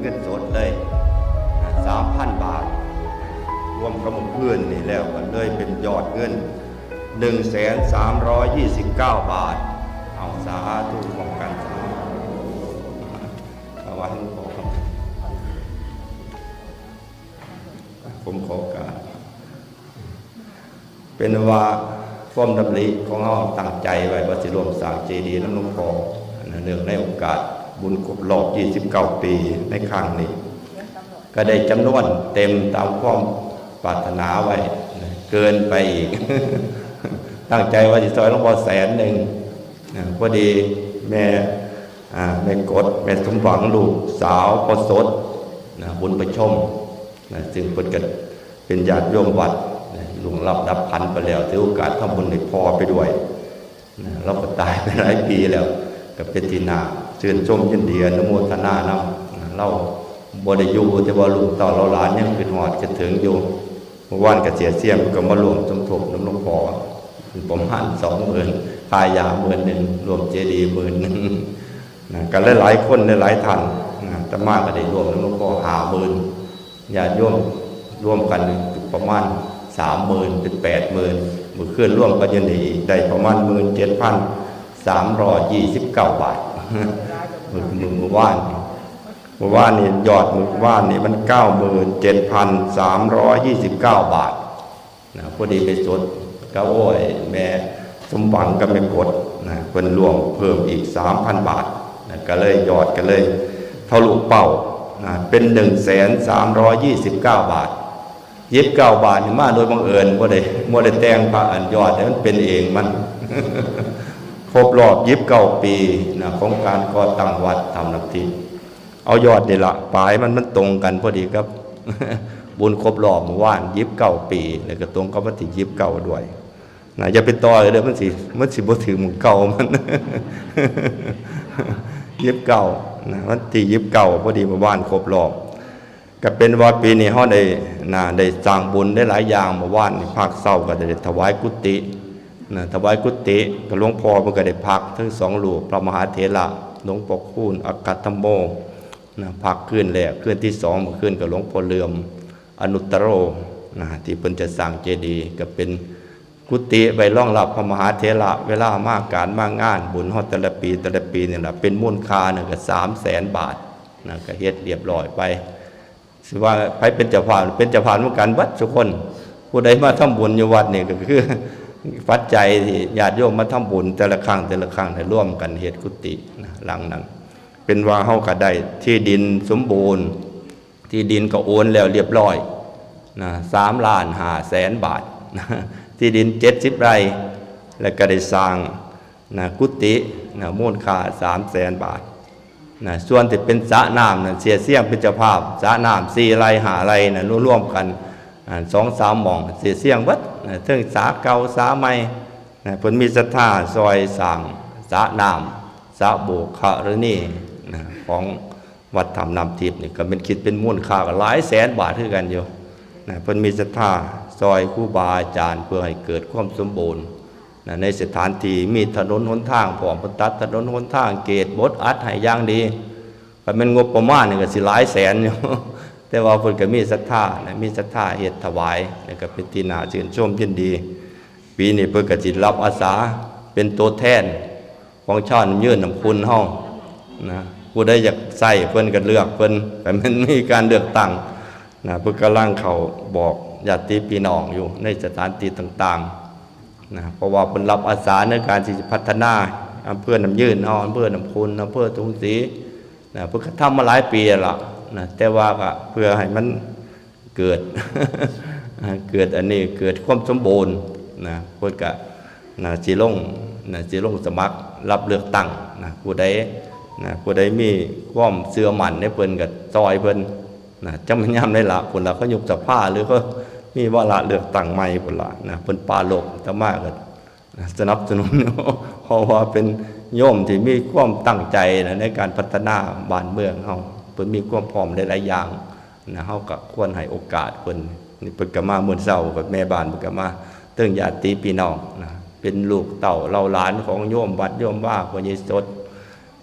เงินสดเลยสามพันบาท รวมกับเพื่อนนี่แล้วกันเลยเป็นยอดเงิน1นึ่งแสนสามร้อยยี่สิบเก้าบาท เอาสาธุป้องกันสาธุว้ให้ผมผมขอการเป็นว่าฟ้อมดำริของเราตั้งใจไว้ว่าสิรวมสางเจดีย์น้ำหลวงพอเนื่องในโอกาส บุญครบรอบ 29 ปีในครั้งนี้ ก็ได้จำนวนเต็มตามความปรารถนาไว้ เกินไปอีก ตั้งใจว่าจะซอยหลวงพ่อแสนหนึ่งนะพอดีแม่อ่าแม่กดแม่สมหวังลูกสาวพอสดนะบุญประชมนะซึ่งเปิดกันเป็นญาติโยมวัดนะลุงรับดับพันไปแล้วถือโอกาสทำบุญให้พ่อไปด้วยนะเราก็ตายไปหลายปีแล้ว กับเป็นทีนา เชิญชมยินดีอนุโมทนานำนะเราบไดอยูแต่ว่าลุงต่อเราหลานยังคือหอดจะถึงอยู่เมื่านกับเสียเสียมก็มารวมสมทบน้ำหลวงพอผมหันสองหมื่นพายาหมื่นหนึ่งรวมเจดีย์หมื่นหนึ่งนะกันหลายๆคนหลายๆท่านนะแต่มากก็ได้รวมน้ำหลวงพอหาหมื่นญาติโยมร่วมกันประมาณสามหมื่นเป็นแปดหมื่นมือเคลื่อนร่วมกันยันดีได้ประมาณหมื่นเจ็ดพันสามร้อยยี่สิบเก้าบาท มือมือมือว่านมือว่านนี่ยอดมือว่านนี่มันเก้าหมื่นเจ็ดพันสามร้อยยี่สิบเก้าบาทนะพอดีไปสดก็โอ้ยแม่สมหวังก็ไม่กดนะเพิ่นรวมเพิ่มอีกสามพันบาทนะก็เลยยอดก็เลยทะลุเป้านะเป็นหนึ่งแสนสามร้อยยี่สิบเก้าบาทยิบเก้าบาทนี่มาโดยบังเอิญบ่าได้บ่าได้แต่งพระอันยอดแต่มันเป็นเองมัน ครบรอบยิบเก้าปีนะของการก่อตั้งวัดทำนักทีเอายอดนี่ละปลายมันมันตรงกันพอดีครับ บุญครบรอบเมื่อวานยิบเก้าปีแล้วก็ตรงกับวันที่ยิบเก้าด้วยนะอย่าไปต่อเลยเด้อมันสิมันสิบ่ถึงมึงเก่ามันยิบเก้านะวันที่ยิบเก้าพอดีเมื่อวานครบรอบก็เป็นว่าปีนี้เฮาได้นะได้สร้างบุญได้หลายอย่างเมื่อวานนี่ภาคเศร้าก็ได้ถวายกุฏิ นะถวายกุฏิกับหลวงพ่อเพิ่นก็ได้พัก ทั้งสองลูกพระมหาเถระหลวงพ่อคูณอักคัตธรรมโมนะพักคืนแรกคืนที่สองมื่อคืนกับหลวงพ่อเลื่อมอนุตตโรนะที่เพิ่นจะสร้างเจดีย์ก็เป็นกุฏิไว้รองรับพระมหาเถระเวลามากการมากงาน บุญฮอดแต่ละปีแต่ละปีเนี่ยแหละเป็นมูลค่าเนี่ยก็300,000บาทนะก็เฮ็ดเรียบร้อยไปสิว่าใครเป็นเจ้าภาพเป็นเจ้าภาพเหมือนกันวัดทุกคน ผู้ใดมาทำบุญอยู่วัดเนี่ยก็คือ ปัจจัยที่ญาติโยมมาทำบุญแต่ละครั้งแต่ละครั้งให้ร่วมกันเฮ็ดกุฏินะหลังนั้น เป็นว่าเฮาก็ได้ที่ดินสมบูรณ์ ที่ดินก็โอนแล้วเรียบร้อยนะสามล้านห้าแสนบาทนะที่ดินเจ็ดสิบไร่ แล้วก็ได้สร้างนะกุฏินะมูลค่าสามแสนบาทนะส่วนที่เป็นสระน้ำนะเสียเสี่ยงเป็นเจ้าภาพสระน้ำสี่ไรหาไรนะร่วมกัน สองสามหม่องเสียเสียงวัดเทิงสาเก่าสาใหม่นะเพิ่นมีศรัทธาซอยสั่งสระน้ำสระโบกขะหรือนี่ของวัดธรรมนำทิพย์นี่ก็เป็นคิดเป็นมูลค่าก็หลายแสนบาทคือกันอยู่นะเพิ่นมีศรัทธาซอยครูบาอาจารย์เพื่อให้เกิดความสมบูรณ์ในสถานที่มีถนนหนทางพร้อมเพิ่นตัดถนนหนทางเกตบดอัดให้ย่างดีก็เป็นงบประมาณนี่ก็สิหลายแสนอยู่ แต่ว่าเพิ่นก็มีศรัทธานะมีศรัทธาเฮ็ดถวายแล้วก็เป็นที่น่าชื่นชมยินดี ปีนี้เพิ่นก็สิรับอาสาเป็นตัวแทนของชาติยืนน้ำคุณเฮานะผู้ใดอยากใส่เพิ่นก็เลือกเพิ่นแต่มันมีการเลือกตั้งนะเพิ่นกำลังเขาบอกญาติพี่น้องอยู่ในสถานที่ต่างๆนะเพราะว่าเป็นรับอาสาในการที่จะพัฒนาอำเภอน้ำยืนเอาอำเภอน้ำพุนอำเภอทุงศรีนะเพื่อทำมาหลายปีแล้ว นะแต่ว่าก็เพื่อให้มันเกิดเกิดอันนี้เกิดความสมบูรณ์นะเพื่อก็นะจีลงนะจีลงสมัครรับเลือกตั้งนะผู้ใดนะผู้ใดมีความเสื่อมันในเพิ่นกับซอยเพิ่นนะจำมันย่ำได้ละคนละเขายุบสภาหรือก็มีว่าระเลือกตั้งใหม่พุ่นละนะเพิ่นปาโลกแต่มากก็สนับสนุนเพราะว่าเป็นโยมที่มีความตั้งใจนะในการพัฒนาบ้านเมืองเฮา พิ่นมีความพร้อมหลายๆอย่างนะเฮาก็ควรให้โอกาสเพิ่นนี่เพิ่นก็มามื้อเช้ากับแม่บ้านเพิ่นก็มาเติ้งญาติพี่น้องนะเป็นลูกเต่าเราหลานของโยมวัดโยมว่าพ่อใหญ่สด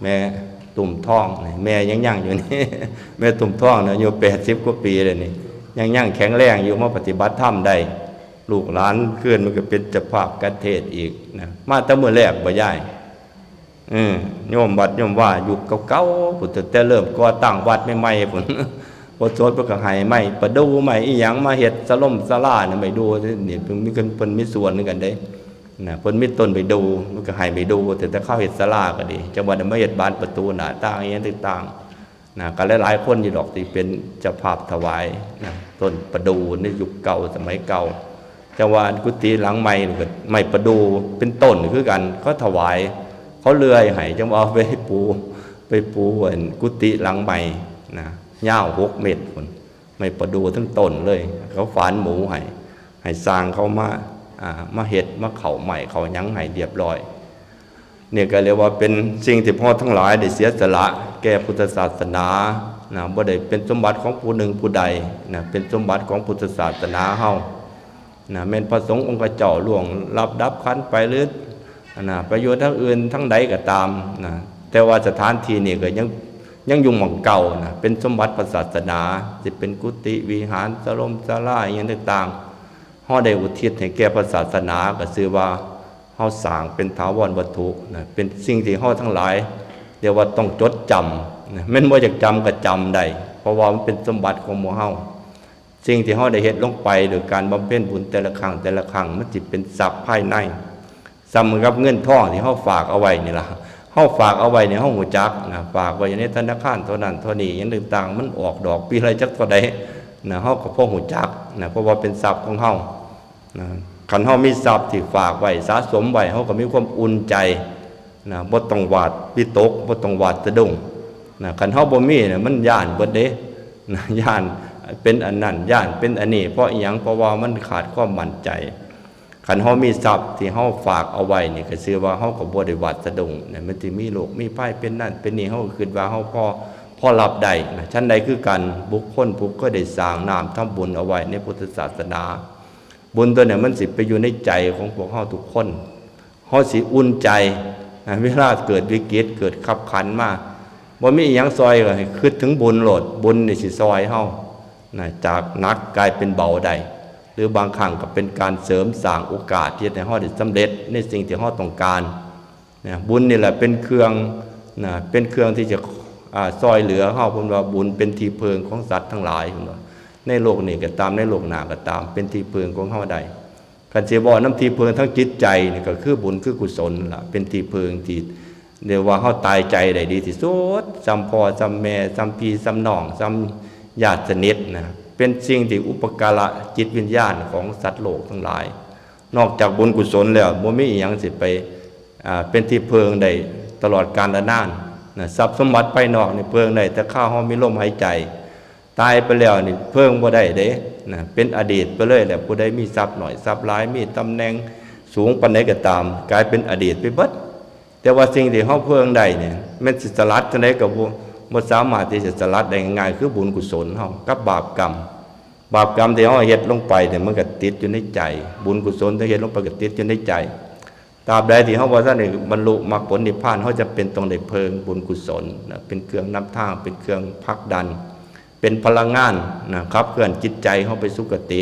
แม่ตุ่มท้องแม่ยังย่างอยู่นี่แม่ตุ่มท้องเนี่ยอยู่แปดสิบกว่าปีเลยนี่ยังย่างแข็งแรงอยู่มาปฏิบัติธรรมได้ลูกหลานขึ้นมันก็เป็นเจะภาพกันเทศอีกนะมาแต่เมื่อแรกบ่ย่าย โยมวัดโยมว่าอยู่เก่าๆพุทธแต่เริ่มก่อตั้งวัดใหม่ๆพุ่นบทสวดเพิ่นก็ให้ไม่ประดูไม่อีหยังมาเฮ็ดสล่มสลาเนี่ยไม่ดูเนี่ยเพิ่นมีกันเพิ่นมีส่วนกันเด้นะเพิ่นมีต้นไปดูมันก็ให้ไปดู แต่ถ้าเข้าเฮ็ดสลาก็ดีจังหวัดมาเฮ็ดบานประตูหน้าต่างอีหยังต่างๆนะก็หลายๆคนอยู่ดอกที่เป็นเจ้าภาพถวายนะต้นประดูในยุคเก่าสมัยเก่าจังหวัดกุฏิหลังใหม่ก็ไม้ประดูเป็นต้นคือกันเขาถวาย เขาเลื่อยให้จังว่าเอาไปปูไปปูอันกุฏิหลังใหม่นะยาวหกเมตรคนไม่ประดูทั้งต้นเลย เขาฝานหมูให้ให้สร้างเขามาอ่ามาเห็ดมาเขาใหม่เขายั้งให้เรียบร้อยเนี่ยก็เรียกว่าเป็นสิ่งที่พ่อทั้งหลายได้เสียสละ แก่พุทธศาสนานะบ่ได้เป็นสมบัติของผู้หนึ่งผู้ใดนะเป็นสมบัติของพุทธศาสนาเฮานะแม่นพระสงฆ์องค์เจ้าหลวงรับดับขันไปหรือ นะประโยชน์ทั้งอื่นทั้งใดก็ตามนะแต่ว่าสถานที่นี่ก็ยังยังอยู่หม่องเก่านะเป็นสมบัติพระศาสนาจะเป็นกุฏิวิหารสลมสลาอย่างต่างๆเฮาได้อุทิศให้แก่พระศาสนาก็ชื่อว่าเฮาสร้างเป็นถาวรวัตถุนะเป็นสิ่งที่เฮาทั้งหลายเรียกว่าต้องจดจำนะแม่นบ่อยากจำก็จำได้เพราะว่ามันเป็นสมบัติของหมู่เฮาสิ่งที่เฮาได้เฮ็ดลงไปโดยการบำเพ็ญบุญแต่ละครั้งแต่ละครั้งมันสิเป็นทรัพย์ภายใน ซ้ำกับเงินท่องที่เขาฝากเอาไว้นี่ล่ะเขาฝากเอาไว้ในห้องหัวจักนะฝากไว้ในธนาคารเท่านั้นเท่านี้อยังต่างๆมันออกดอกปีไรจักเท่าใดนะเขาก็พ่อหัวจักนะเพราะว่าเป็นทรัพย์ของเขานะคันเขามีทรัพย์ที่ฝากไว้สะสมไว้เขาก็มีความอุ่นใจนะบ่ต้องหวาดวิตกบ่ต้องหวาดสะดุ้งนะคันเขาบ่มีเนี่ยมันย่านเบิดเด้นะย่านเป็นอันนั้นย่านเป็นอันนี้เพราะอหยังเพราะว่ามันขาดความมั่นใจ ขันเฮามีทรัพย์ที่เฮาฝากเอาไว้นี่ก็ชื่อว่าเฮาก็บ่ได้วัดสะดุ้งเนี่ยมันสิมีโรคมีภัยเป็นนั่นเป็นนี่เฮาก็คิดว่าเฮาพอพอรับได้นะชั้นใดคือกันบุคคลผู้ก็ได้สร้างน้ำทำบุญเอาไว้ในพุทธศาสนา บุญตัวเนี่ยมันสิไปอยู่ในใจของพวกเฮาทุกคนเฮาสิอุ่นใจนะเวลาเกิดวิกฤตเกิดขับขันมาบ่มีหยังซอยก็ให้คิดถึงบุญโลดบุญนี่สิซอยเฮานะจากนักกลายเป็นเบาได้ หรือบางครั้งก็เป็นการเสริมสร้างโอกาสที่ให้เฮาได้สำเร็จในสิ่งที่เฮาต้องการนะบุญนี่แหละเป็นเครื่องนะเป็นเครื่องที่จะอ่าซอยเหลือเฮาเพิ่นว่าบุญเป็นที่พึ่งของสัตว์ทั้งหลายเพิ่นว่าในโลกนี้ก็ตามในโลกหน้าก็ตาม เป็นที่พึ่งของเฮาได้คันสิบ่น้ำที่พึ่งทั้งจิตใจนี่ก็คือบุญคือกุศลล่ะเป็นที่พึ่งที่เรียกว่าเฮาตายใจได้ดีที่สุดซ้ำพ่อซ้ำแม่ซ้ำพี่ซ้ำน้องซ้ำญาติสนิทนะ เป็นสิ่งที่อุปการะจิตวิญญาณของสัตว์โลกทั้งหลาย นอกจากบุญกุศลแล้วบ่มีอีหยังสิไปเป็นที่เพิงได้ตลอดกาลนานนะทรัพย์สมบัติภายนอกนี่เพิงได้แต่ข้าวเฮามีลมหายใจ ตายไปแล้วนี่เพิงบ่ได้เด้นะเป็นอดีตไปเลยแหละผู้ใดมีทรัพย์หน่อยทรัพย์หลายมีตำแหน่งสูงปานใดก็ตาม กลายเป็นอดีตไปเบิดแต่ว่าสิ่งที่เฮาเพิงได้เนี่ยแม่นสิสลัดจังไดก็บ่ บ่สามารถที่จะสลัดได้ง่ายๆคือบุญกุศลเฮากับบาปกรรม บาปกรรมที่เฮาเฮ็ดลงไปเนี่ยมันก็ติดอยู่ในใจ บุญกุศลที่เฮ็ดลงไปก็ติดอยู่ในใจตราบใดที่เฮาบ่ทันได้บรรลุมรรคผลนิพพานเฮาจะเป็นต้องได้เพิงบุญกุศลนะเป็นเครื่องนำทางเป็นเครื่องผลักดัน เป็นพลังงานนะครับเคลื่อนจิตใจเฮาไปสุคติ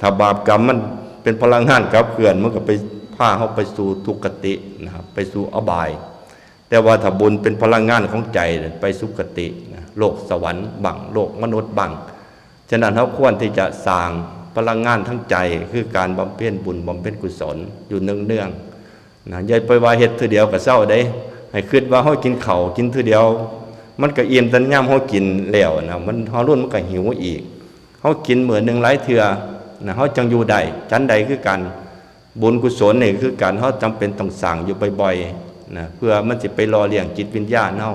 ถ้าบาปกรรมมันเป็นพลังงานกับเคลื่อนมันก็ไปพาเฮาไปสู่ทุกขตินะครับไปสู่อบาย แต่ว่าถ้าบุญเป็นพลังงานของใจไปสุคตินะโลกสวรรค์บังโลกมนุษย์บังฉะนั้นเราควรที่จะสร้างพลังงานทั้งใจคือการบำเพ็ญบุญบำเพ็ญกุศลอยู่เนืองๆนะอย่าไปว่าเฮ็ดทีเดียวก็เศร้าได้ให้คิดว่าเฮากินเขากินทีเดียว มันก็เอิ่มแต่ยามเฮากินแล้วนะมันเฮารุ่นมันก็หิวอีกเฮากินเหมื้อหนึ่งหลายเทื่อนะเฮาจังอยู่ได้จันใดคือกันบุญกุศลนี่คือการเฮาจำเป็นต้องสร้างอยู่บ่อยๆ นะเพื่อมันสิไปรอเลี้ยงจิตวิญญาณเฮา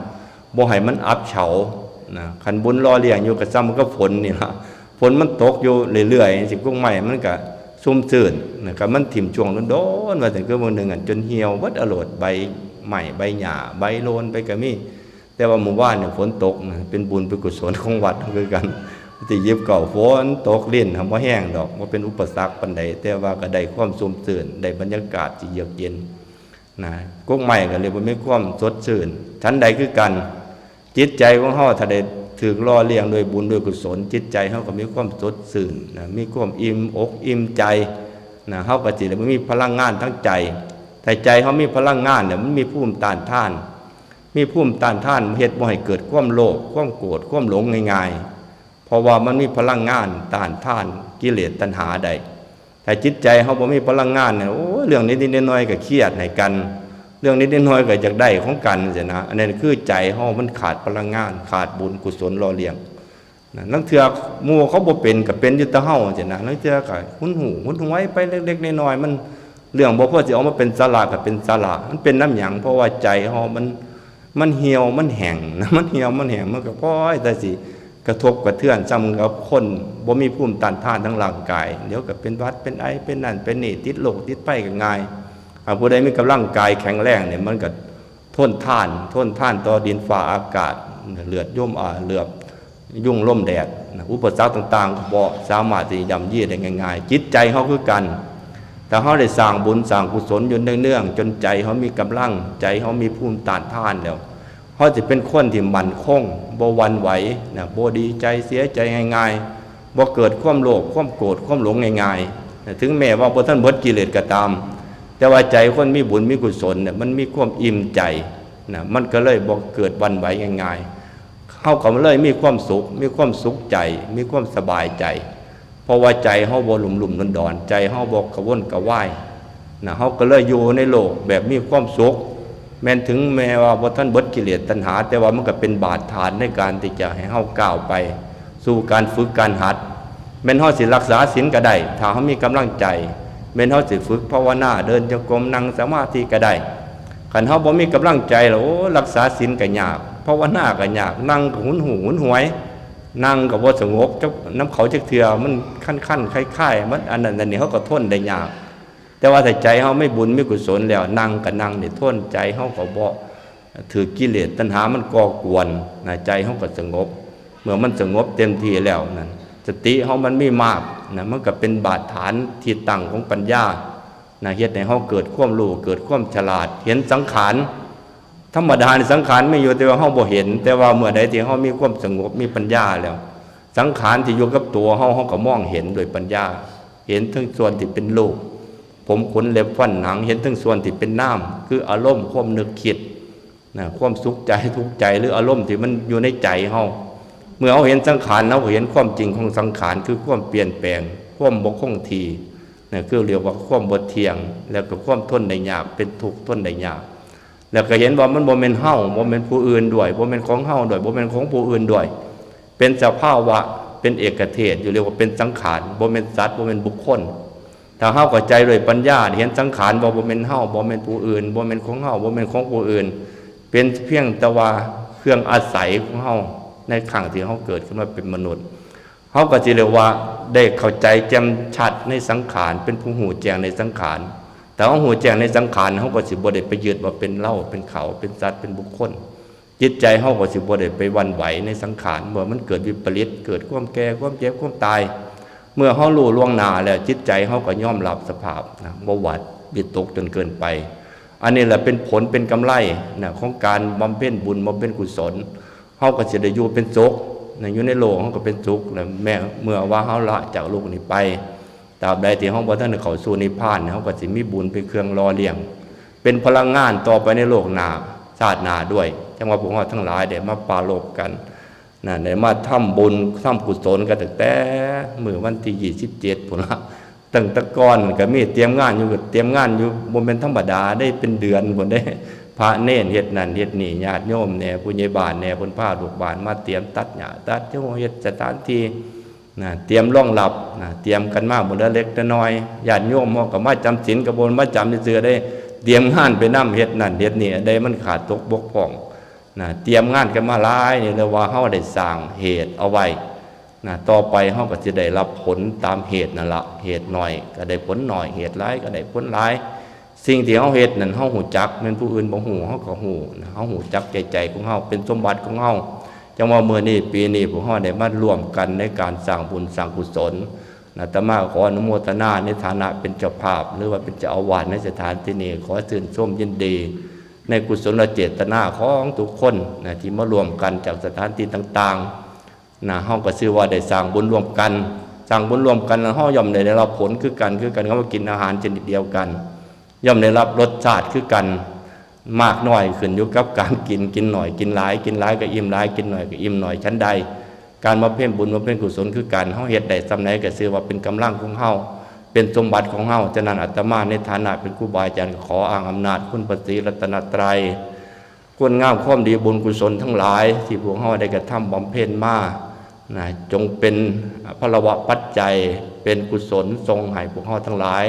บ่ให้มันอับเฉานะคันบุญรอเลี้ยงอยู่กับซ้ำมันก็ฝนนี่ละฝนมันตกอยู่เรื่อยๆสิกุ้งใหม่มันก็ซุ่มซื่นนะครับมันถิ่มช่วงโดนๆว่าถึงคือมื้อหนึ่งอะจนเหี่ยวเบิดอโลดใบใหม่ใบหญ้าใบโลนไปก็มีแต่ว่าหมู่บ้านเนี่ยฝนตกนะเป็นบุญเป็นกุศลของวัดคือกันที่ยิบเก่าฝนตกเลิ้นทำว่าแห้งดอกว่าเป็นอุปสรรคปานใดแต่ว่าก็ได้ความซุ่มซื่นได้บรรยากาศที่เยือกเย็น นะกุ๊กใหม่ก็เลยบ่มีความสดชื่นชั้นใดคือกัน จิตใจของเฮาถ้าได้ถูกล่อเลี้ยงโดยบุญโดยกุศล จิตใจเฮาก็มีความสดชื่นนะมีความอิ่มอกอิ่มใจนะเฮาก็สิได้มีพลังงานทั้งใจแต่ใจเฮามีพลังงานเนี่ยมันมีภูมิต้านทาน มีภูมิต้านทานเฮ็ดบ่ให้เกิดความโลภความโกรธความหลงง่ายๆเพราะว่ามันมีพลังงานต้านทานกิเลสตัณหาใด แต่จิตใจเฮาบ่มีพลังงานเนี่ยโอ้เรื่องนิดน้อยๆก็เครียดให้กัน เรื่องนิดน้อยๆก็อยากได้ของกันจังนะอันนั้นคือใจเฮามันขาดพลังงาน ขาดบุญกุศลรอเลี้ยงนะนังเทื่อมู่เขาบ่เป็นก็เป็นยู่แต่เฮาจังนะนังเทื่อก็หุนหูหุนหวยไปเล็กๆน้อยๆมันเรื่องบ่พอสิเอามาเป็นสลาระก็เป็นสลามันเป็นน้ำหยังเพราะว่าใจเฮามันมันเหี่ยวมันแห้งนะมันเหี่ยวมันแห้งมันก็พลอยแต่สิ กระทบกระเทือนซ้ำกับคนบ่มีภูมิต้านทานทั้งร่างกาย เดี๋ยวก็เป็นวัดเป็นไอเป็นนั่นเป็นนี่ติดโรคติดไปก็ง่ายหากผู้ใดมีกำลังกายแข็งแรงเนี่ยมันก็ทนท่านทนท่านต่อดินฟ้าอากาศเลือดย่มอ่าเหลือบยุ่งล่มแดดอุปสรรคต่างๆก็บ่สามารถที่ยำยีได้ง่ายๆ จิตใจเขาคือกันแต่เขาได้สร้างบุญสร้างกุศลอยู่เนื่องๆจนใจเขามีกำลังใจเขามีภูมิต้านทานแล้ว เขาจะเป็นคนที่มั่นคงบ่หวันไหวนะบ่ดีใจเสียใจง่ายๆบ่เกิดความโลภความโกรธความหลงง่ายๆถึงแม้ว่าบ่ท่านเบิดกิเลสก็ตาม แต่ว่าใจคนมีบุญมีกุศลเนี่ยมันมีความอิ่มใจนะมันก็เลยบอกเกิดวันไหวง่ายๆเขาก็เลยมีความสุข มีความสุขใจ มีความสบายใจ เพราะว่าใจเขาบ่หลุมหลุมดอนดอนใจเขาบอกระวนกระว่ายนะเขาก็เลยอยู่ในโลกแบบมีความสุข แม้นถึงแม้ว่าบ่ท่านเบิดกิเลสตัณหา แต่ว่ามันก็เป็นบาดฐานในการที่จะให้เฮาก้าวไป สู่การฝึกการหัดแม่นเฮาสิรักษาศีลก็ได้ถ้าเฮามีกำลังใจแม่นเฮาสิฝึกภาวนาเดินจงกรมนั่งสมาธิก็ได้คันเฮาบ่มีกำลังใจแล้วโอ้รักษาศีลก็ยากภาวนาก็ยากนั่งก็หุนหูหุนหวย นั่งก็บ่สงบจักน้ำเขาจักเทื่อมันคั่นๆคล้ายๆมันอันนั้นอันนี้เฮาก็ทนได้ยาก แต่ว่าถ้าใจเฮาไม่บุญไม่กุศลแล้วนั่งก็นั่งเนี่ยท่นใจเฮาก็บ่ถือกิเลสตัณหามันก่อกวนนะใจเฮาก็สงบ เมื่อมันสงบเต็มที่แล้วนั่นสติเฮามันมีมากนะมันก็เป็นบาดฐานที่ตั้งของปัญญานะเฮ็ดให้เฮาเกิดความรู้เกิดความฉลาด เห็นสังขารธรรมดาในสังขารไม่อยู่แต่ว่าเฮาบ่เห็น แต่ว่าเมื่อใดที่เฮามีความสงบมีปัญญาแล้ว สังขารที่อยู่กับตัวเฮาเฮาก็มองเห็นโดยปัญญา เห็นทั้งส่วนที่เป็นโลก ผมขนเล็บฟันหนังเห็นทั้งส่วนที่เป็นน้ำคืออารมณ์ความนึกคิดนะความสุขใจทุกข์ใจหรืออารมณ์ที่มันอยู่ในใจเฮาเมื่อเฮาเห็นสังขารเราเห็นความจริงของสังขารคือความเปลี่ยนแปลง ความบ่คงที่นะคือเรียกว่าความบ่เทียง แล้วก็ความทนได้ยากเป็นทุกทนได้ยากแล้วก็เห็นว่ามันบ่แม่นเฮาบ่แม่นผู้อื่นด้วยบ่แม่นของเฮาด้วยบ่แม่นของผู้อื่นด้วย เป็นสภาวะเป็นเอกเทศอยู่เรียกว่าเป็นสังขารบ่แม่นสัตว์บ่แม่นบุคคล ถ้าเฮาเข้าใจด้วยปัญญา เห็นสังขารบ่บ่แม่นเฮาบ่แม่นผู้อื่นบ่แม่นของเฮาบ่แม่นของผู้อื่น เป็นเพียงแต่ว่าเครื่องอาศัยของเฮาในครั้งที่เฮาเกิดขึ้นมาเป็นมนุษย์เฮาก็สิเรียกว่าได้เข้าใจแจ่มชัดในสังขาร เป็นผู้หูแจ้งในสังขาร แต่ว่าหูแจ้งในสังขารเขาก็สิบ่ได้ไปยึดว่าเป็นเล่าเป็นเขาเป็นสัตว์เป็นบุคคล จิตใจเขาก็สิบ่ได้ไปวันไหวในสังขารเมื่อมันเกิดวิปริตเกิดความแก่ความเจ็บความตาย เมื่อเขารู้ล่วงหน้าแล้วจิตใจเขาก็ย่อมรับสภาพนะบวัดบิดตกจนเกินไป อันนี้แหละเป็นผลเป็นกำไรนะของการบำเพ็ญบุญบำเพ็ญกุศลเขาก็จะได้อยู่เป็นสุขนะอยู่ในโลกเขาก็เป็นสุขแล้วแม้เมื่อว่าเขาละจากโลกนี้ไปตราบใดที่เฮาบ่ทันเขาสู่นิพพานเฮาก็สิมีบุญเป็นเครื่องรอเลี้ยง เป็นพลังงานต่อไปในโลกหนาชาติหนาด้วยจังว่าพวกเราทั้งหลายได้มาปรารบกัน นะได้มาทำบุญทำกุศลกันตั้งแต่มื้อวันที่27พุ่นละตั้งต่ก่อนก็มีเตรียมงานอยู่ก็เตรียมงานอยู่บ่แม่นธรรมดาได้เป็นเดือนพุ่นได้ พระเนรเฮ็ดนั่นเฮ็ดนี่ญาติโยมแน่ผู้ใหญ่บ้านแน่เพิ่นพาลูกบ้านมาเตรียมตัดหญ้าตัดเจ้าเฮ็ดสถานที่นะเตรียมร่องหลับนะเตรียมกันมากบนเล็กแต่น้อยญาติโยมเฮาก็มาจำศีลกระบนมาจำเสือได้ เตรียมงานไปนํเฮ็ดนั่นเฮ็ดนี่ได้มันขาดตกบกพร่อง นะเตรียมงานกันมาหลายนี่เรียว่าเฮาได้สร้างเหตุเอาไว้นะต่อไปเฮาก็จะได้รับผลตามเหตุนั่นละเหตุหน้อย ก็ได้ผลหน้อยเหตุหลายก็ได้ผลหลาย สิ่งที่เฮาเฮ็ดนั่นเฮาหูจักแม่นผู้อื่นบ่ฮู้เฮาก็ฮู้นะเฮาหูจักใจใจของเฮาเป็นสมบัติของเฮาจังว่าเมื่อนี้ปีนี้พวกเราได้มาร่วมกันในการสร้างบุญสร้างกุศลอาตมาขออนุโมทนาในฐานะเป็นเจ้าภาพ หรือว่าเป็นเจ้าอาวาสในสถานที่นี้ขอชื่นชมยินดี ในกุศลเจตนาของทุกคนนะที่มารวมกันจากสถานที่ต่างๆนะห้องก็ชื่อว่าได้สร้างบุญรวมกันสร้างบุญรวมกันห้องย่อมได้รับผลคือกันคือกันเขามากินอาหารชนิดเดียวกัน ย่อมได้รับรสชาติคือกันมากน้อยขึ้นอยู่กับการกินกินหน่อยกินหลาย กินหลายก็อิ่มหลายกินหน่อยก็อิ่มหน่อยชั้นใด การมาเพ่มบุญมาเพ่มกุศลคือการเฮาเฮ็ดได้สำไหนก็ชื่อว่าเป็นกำลังของเฮา เป็นสมบัติของเฮาฉะนั้นอาตมาในฐานะเป็นครูบาอาจารย์ขออ้างอำนาจคุณพระศรีรัตนตรัยคุณงามความดีบุญกุศลทั้งหลาย ที่พวกเฮาได้กระทำบำเพ็ญมานะจงเป็นพลวะปัจจัยเป็นกุศลทรงให้พวกเฮาทั้งหลาย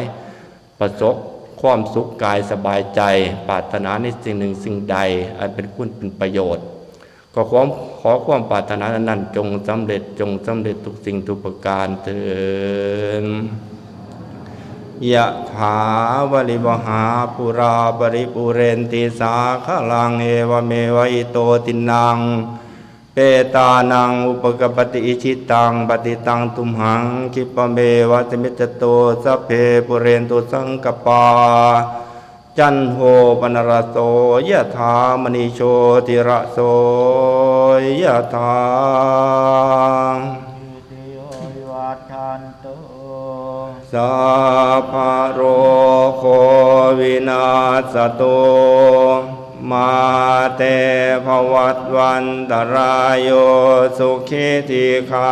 ประสบความสุขกายสบายใจปรารถนาในสิ่งหนึ่งสิ่งใด อันเป็นคุณเป็นประโยชน์ ก็ขอขอความปรารถนานั้นจงสำเร็จจงสำเร็จทุกสิ่งทุกประการเถิด ยะถาวริวหาปุราปริปุเรนติสาขลังเอวเมวิโตตินัง เปตานังอุปกปปติอิชิตังปฏิตังตุมหังคิปเมวะสมิจโตสัพเพปุเรนตุสังกปา จันโหปนรโสยะถามณีโชติระโสยะถา สัพพะโรโควินาสตุมาเตภวัตวันตรายโยสุขิติขา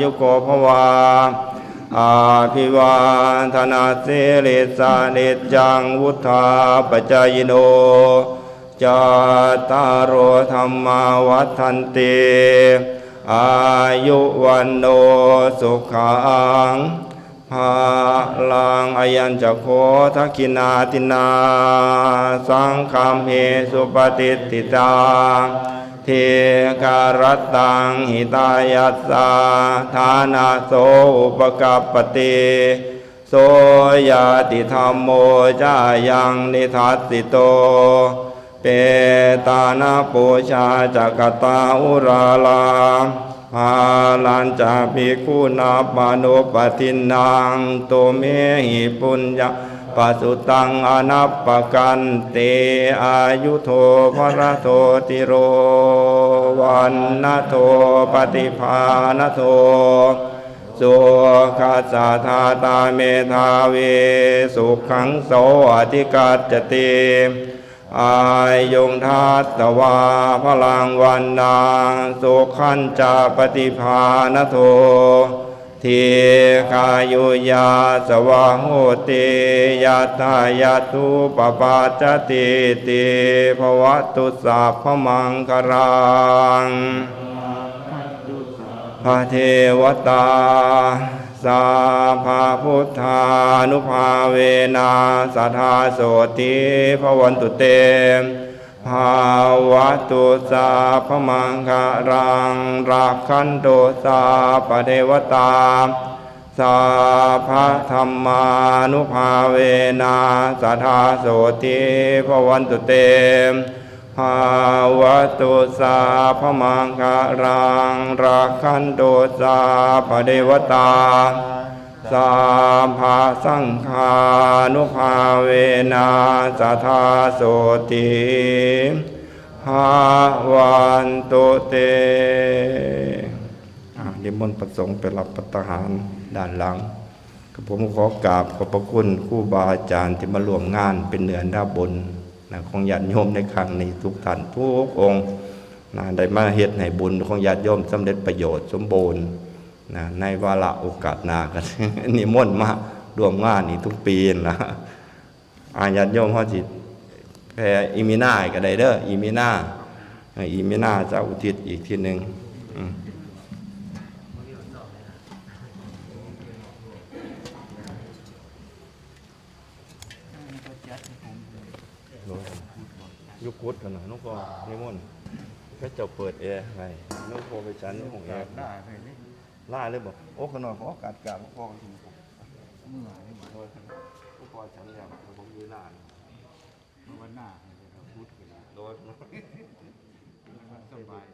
ยุโกภวาอาภิวาธนาสิริสานิจังวุธาปจายโนจาตารโอธรรมาวัฏันติอายุวันโนสุขังาลังอยัญจะโคทักินาตินาสังคมเหสุปฏิติตาเทการตตังหิตายัสสาฐานาโสอุปกัปปติโสยาติธรรมโมจายังนิทัสสิโต เปตานาปูชาจักตาอุราลา ภาลันจะภิกขุนาปานุปทินังตุเมหิปุญญาปัสุตังอนัปปกันเตอายุโทภระโทติโรวันนาโทปฏิภาณโทสุขัสสะทาตาเมธาเวสุขังโสอธิกัจจติ อายยงทัตตวาพลังวันนางสุขันจะปฏิภาณโททีคายุยาสวะโหติยัตถายาตุปปาจติติภวตุสัพพมังครังพระเทวตา สาภาพุทธานุภาเวนาสัทธาโสติภวันตุเตภาวะตุสาพมังคารังรักขันโตสาปเทวตาสาภาธรรมานุภาเวนาสัทธาโสติภวันตุเต ภาวะตุสาพมังคารังรักขันโตสาปเดวตา สาภาสังฆานุภาเวนาสัทาโสติภาวันตุเตอะนิมนต์ประสงค์ไปรับประทานด้านหลังกับผมขอกราบขอบพระคุณครูบาอาจารย์ที่มาร่วมงานเป็นเหนือด้าบน นะของญาติโยมในครั้งนี้ทุกท่านทุกองค์นะได้มาเฮ็ดให้บุญของญาติโยมสำเร็จประโยชน์สมบูรณ์นะในวาระโอกาสหน้ากันนิมนมาร่วมงานนี้ทุกปีนะอาญาติโยมเฮาสิแผ่อีมินาก็ได้เด้ออีมินาอีมินาจะอุทิศอีกทีหนึ่งอืม ยุคพุทธนะน้องพ่อนิมนต์พระเจ้าเปิดแอร์ให้น้องพ่อไปชั้นห้องแอร์ได้ไปนี่ล่าเลยบอกโอ้ขนอยขอโอกาสกราบหลวงพ่อทีผมเมื่อไหร่มาโดยหลวงพ่อชั้นอย่างผมมีล่าวันหน้าเราพูดกันโดยสบายตา